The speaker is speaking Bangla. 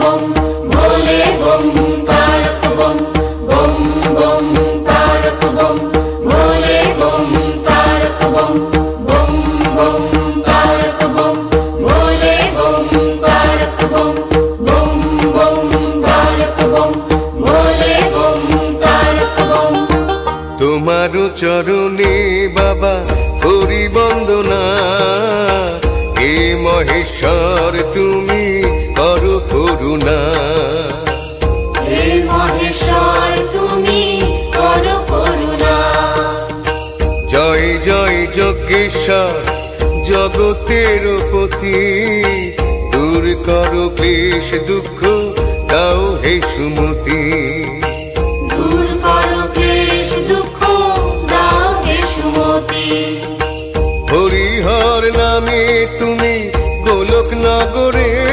বম ভোলে বম, তারক বম বম বম, তারক বম ভোলে বম, তারক বম বম বম, তারক বম ভোলে বম, তারক বম বম বম, তারক বম ভোলে বম, তারক বম। তোমার চরণে বাবা করি বন্দনা হে মহেশ্বর, তুমি করুণা। জয় জয় যজ্ঞেশ্বর জগতের পতি দূর করো বেশ দুঃখ হে দুঃখ দাও হে সুমতি। হরিহর নামে তুমি গোলক নগরে